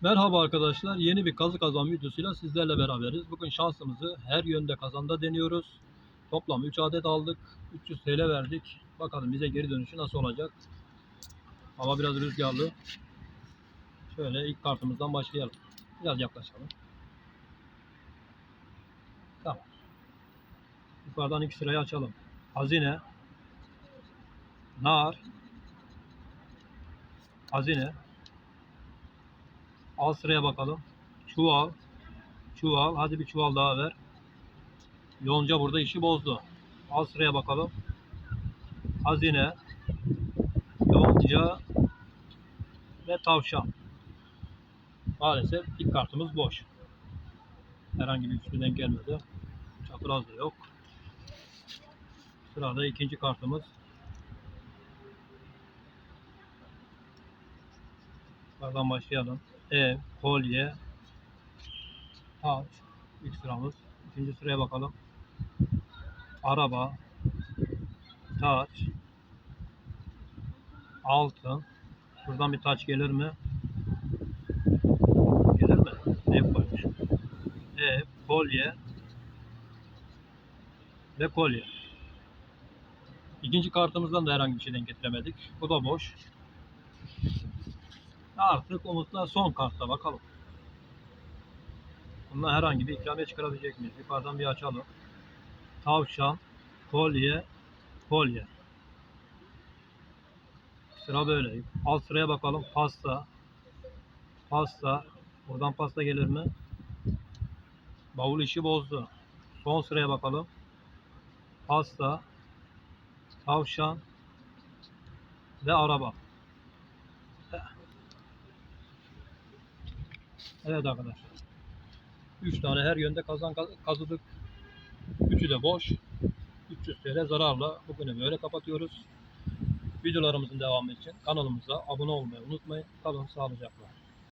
Merhaba arkadaşlar. Yeni bir kazı kazan videosuyla sizlerle beraberiz. Bugün şansımızı her yönde kazanda deniyoruz. Toplam 3 adet aldık. 300 TL verdik. Bakalım bize geri dönüşü nasıl olacak. Hava biraz rüzgarlı. Şöyle ilk kartımızdan başlayalım. Biraz yaklaşalım. Tamam. Yukarıdan iki sırayı açalım. Hazine. Nar. Hazine. Al sıraya bakalım. Çuval. Çuval. Hadi bir çuval daha ver. Yonca burada işi bozdu. Al sıraya bakalım. Hazine. Yonca. Ve tavşan. Maalesef ilk kartımız boş. Herhangi bir üçlü denk gelmedi. Çapraz da yok. Sırada ikinci kartımız. Buradan başlayalım. Ev, kolye, taç. İlk sıramız. İkinci sıraya bakalım. Araba, taç, altın. Buradan bir taç gelir mi? Gelir mi? Ev koymuş. Ev, kolye ve kolye. İkinci kartımızdan da herhangi bir şey denk getiremedik. Bu da boş. Artık Umut'la son kartta bakalım. Bundan herhangi bir ikramiye çıkarabilecek miyiz? Yukarıdan bir açalım. Tavşan, kolye, kolye. Sıra böyle. Alt sıraya bakalım. Pasta, pasta. Buradan pasta gelir mi? Bavul işi bozdu. Son sıraya bakalım. Pasta, tavşan ve araba. Evet arkadaşlar. 3 tane her yönde kazan kazıdık. Üçü de boş. 300 TL zararla bugünü böyle kapatıyoruz. Videolarımızın devamı için kanalımıza abone olmayı unutmayın. Kalın sağlıcakla.